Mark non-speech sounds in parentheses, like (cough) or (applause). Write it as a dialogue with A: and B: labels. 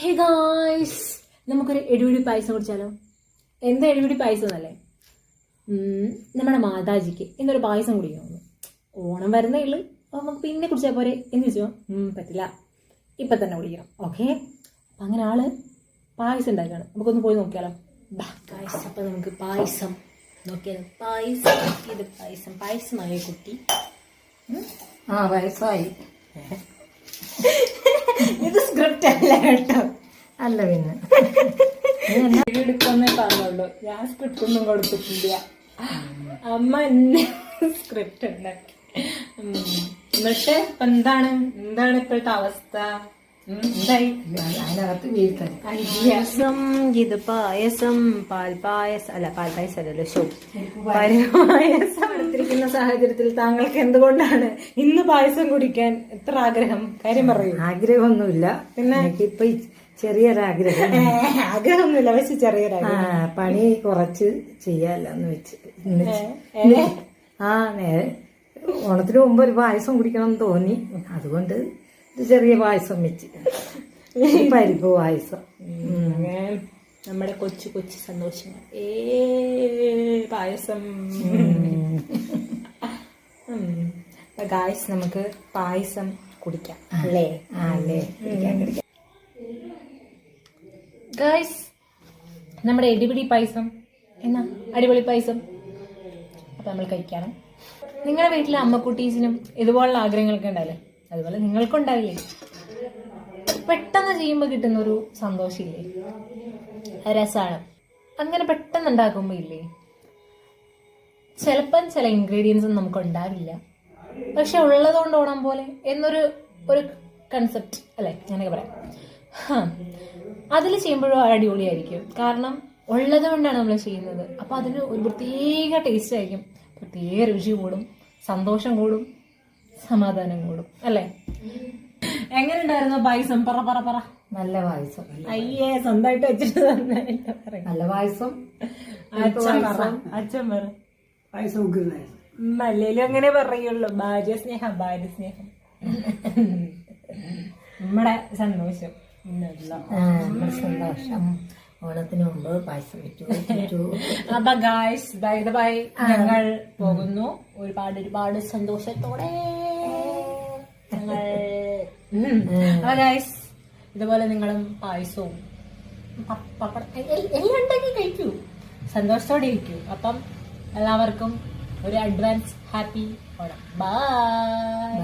A: Hey guys നമുക്കൊരു എടിപിടി പായസം കുടിച്ചാലോ? എന്താ എടിപിടി പായസം എന്നല്ലേ? നമ്മുടെ മാതാജിക്ക് ഇന്നൊരു പായസം കുടിക്കണമെന്ന് ഓണം വരുന്നേ ഉള്ളു. അപ്പോൾ നമുക്ക് പിന്നെ കുടിച്ചാൽ പോരെ? എന്ന് ചോദിച്ചോ? പറ്റില്ല. ഇപ്പം തന്നെ കുടിക്കണം. ഓക്കെ അപ്പം അങ്ങനെ ആൾ പായസം ഉണ്ടാക്കുകയാണ് നമുക്കൊന്ന് പോയി നോക്കിയാലോ? പായസം ഗായ്സ് അപ്പം നമുക്ക് പായസം നോക്കിയാലോ? പായസം ഇത് പായസം. പായസമായ കുട്ടി?
B: ആ
A: പായസമായി. കേട്ടോ.
B: അല്ല പിന്നെ.
A: എടുക്കുന്നേ പറഞ്ഞുള്ളൂ. ഞാൻ സ്ക്രിപ്റ്റ് ഒന്നും കൊടുത്തിട്ടില്ല. അമ്മ എന്നെ സ്ക്രിപ്റ്റ് ഉണ്ടാക്കി. എന്നിട്ട് ഇപ്പൊ എന്താണ്? എന്താണ് ഇപ്പോഴത്തെ അവസ്ഥ? ഇത് പായസം പാൽ പായസം അല്ല പാൽ പായസം അല്ലല്ലോ ഷോ പായസം. എടുത്തിരിക്കുന്ന സാഹചര്യത്തിൽ താങ്കൾക്ക് എന്തുകൊണ്ടാണ് ഇന്ന് പായസം കുടിക്കാൻ എത്ര ആഗ്രഹം? കാര്യം പറയൂ.
B: ആഗ്രഹമൊന്നുമില്ല. പിന്നെ? ഇപ്പൊ ചെറിയൊരാഗ്രഹം.
A: ആഗ്രഹമൊന്നുമില്ല പക്ഷെ
B: ചെറിയൊരാഗ്രഹം. പണി കുറച്ച് ചെയ്യാല്ലോ എന്ന് വെച്ച് ആ നേരെ ഓണത്തിന് മുമ്പ് ഒരു പായസം കുടിക്കണം എന്ന് തോന്നി. അതുകൊണ്ട് ഒരു ചെറിയ പായസം വെച്ച്. (laughs) പരിപ്പ് പായസം.
A: നമ്മുടെ കൊച്ചു കൊച്ചു സന്തോഷങ്ങൾ. ഏ പായസം. ഗായ്സ് നമുക്ക് പായസം കുടിക്കാം. അല്ലേ?
B: അല്ലേ? കുടിക്കാൻ
A: ഗായ്സ് നമ്മുടെ എടിപിടി പായസം. എന്നാ? അടിപൊളി പായസം. അപ്പൊ നമ്മൾ കഴിക്കണം. നിങ്ങളുടെ വീട്ടിലെ അമ്മക്കുട്ടീസിനും ഇതുപോലുള്ള ആഗ്രഹങ്ങളൊക്കെ ഉണ്ടാവില്ലേ അതുപോലെ നിങ്ങൾക്കും ഉണ്ടാവില്ലേ? പെട്ടെന്ന് ചെയ്യുമ്പോൾ കിട്ടുന്ന ഒരു സന്തോഷമില്ലേ? രസമാണ് അങ്ങനെ പെട്ടെന്ന് ഉണ്ടാക്കുമ്പോൾ ഇല്ലേ? ചിലപ്പം ചില ഇൻഗ്രീഡിയൻസ് നമുക്ക് ഉണ്ടാവില്ല പക്ഷെ ഉള്ളതുകൊണ്ട് ഓണം പോലെ എന്നൊരു ഒരു കൺസെപ്റ്റ് അല്ലേ? ഞാനൊക്കെ പറയാം. അതിൽ ചെയ്യുമ്പോഴും അടിപൊളിയായിരിക്കും. കാരണം ഉള്ളത് കൊണ്ടാണ് നമ്മൾ ചെയ്യുന്നത്. അപ്പോൾ അതിന് ഒരു പ്രത്യേക ടേസ്റ്റ് ആയിരിക്കും. പ്രത്യേക രുചി കൂടും. സന്തോഷം കൂടും. സമാധാനം കൂടും. അല്ലേ? എങ്ങനെ ഉണ്ടായിരുന്നു പായസം? പറ പറ പറ.
B: നല്ല പായസം.
A: അയ്യേ സ്വന്തമായിട്ട് വെച്ചിട്ട് തന്നെ
B: നല്ല പായസം.
A: അച്ഛൻ പറ. അച്ഛൻ പറ.
B: പായസം
A: നല്ലേലും അങ്ങനെ പറയുള്ളൂ. ഭാര്യ സ്നേഹം ഭാര്യ സ്നേഹം. നമ്മുടെ സന്തോഷം.
B: സന്തോഷം. ഓണത്തിന് മുമ്പ് പായസം വെച്ചു വെച്ചു
A: അപ്പൊ ഗായ്സ് ബൈ ദ ബൈ ഞങ്ങൾ പോകുന്നു. ഒരുപാട് ഒരുപാട് സന്തോഷത്തോടെ ഞങ്ങൾ ഇതുപോലെ നിങ്ങളും പായസവും പപ്പടം എല്ലാം ഉണ്ടാക്കി കഴിക്കൂ. സന്തോഷത്തോടെ ഇരിക്കൂ. അപ്പം എല്ലാവർക്കും ഒരു അഡ്വാൻസ് ഹാപ്പി ഓണം.
B: ബൈ